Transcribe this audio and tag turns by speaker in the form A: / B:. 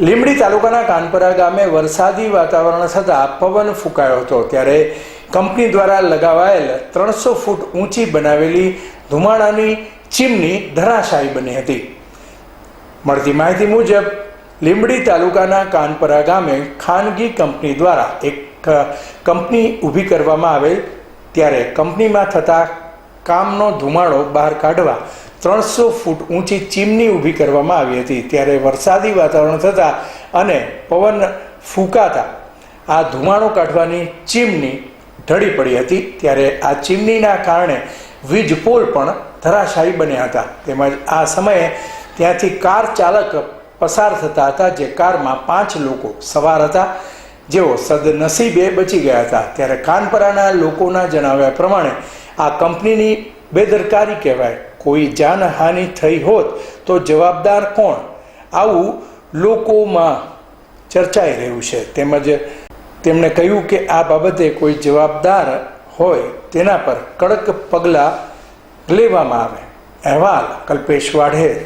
A: લીંબડી તાલુકાના કાનપરા ગામે વરસાદી વાતાવરણ થતાં પવન ફૂંકાયો હતો. ત્યારે કંપની દ્વારા લગાવાયેલ ત્રણસો ફૂટ ઊંચી બનાવેલી ધુમાડાની ચીમની ધરાશાયી બની હતી. મળતી માહિતી મુજબ, લીંબડી તાલુકાના કાનપરા ગામે ખાનગી કંપની દ્વારા એક કંપની ઊભી કરવામાં આવેલ, ત્યારે કંપનીમાં થતા કામનો ધુમાડો બહાર કાઢવા ત્રણસો ફૂટ ઊંચી ચીમની ઊભી કરવામાં આવી હતી. ત્યારે વરસાદી વાતાવરણ થતાં અને પવન ફૂંકાતા આ ધુમાડો કાઢવાની ચીમની ઢળી પડી હતી. ત્યારે આ ચીમનીના કારણે વીજ પોલ પણ ધરાશાયી બન્યા હતા. તેમજ આ સમયે ત્યાંથી કાર ચાલક પસાર થતા હતા, જે કારમાં પાંચ લોકો સવાર હતા, જેઓ સદનસીબે બચી ગયા હતા. ત્યારે કાનપરાના લોકોના જણાવ્યા પ્રમાણે આ કંપનીની બેદરકારી કહેવાય. કોઈ જાનહાનિ થઈ હોત તો જવાબદાર કોણ? આવું લોકોમાં ચર્ચાઈ રહ્યું છે. તેમજ તેમણે કહ્યું કે આ બાબતે કોઈ જવાબદાર હોય તેના પર કડક પગલાં લેવામાં આવે. અહેવાલ કલ્પેશ વાઢેર.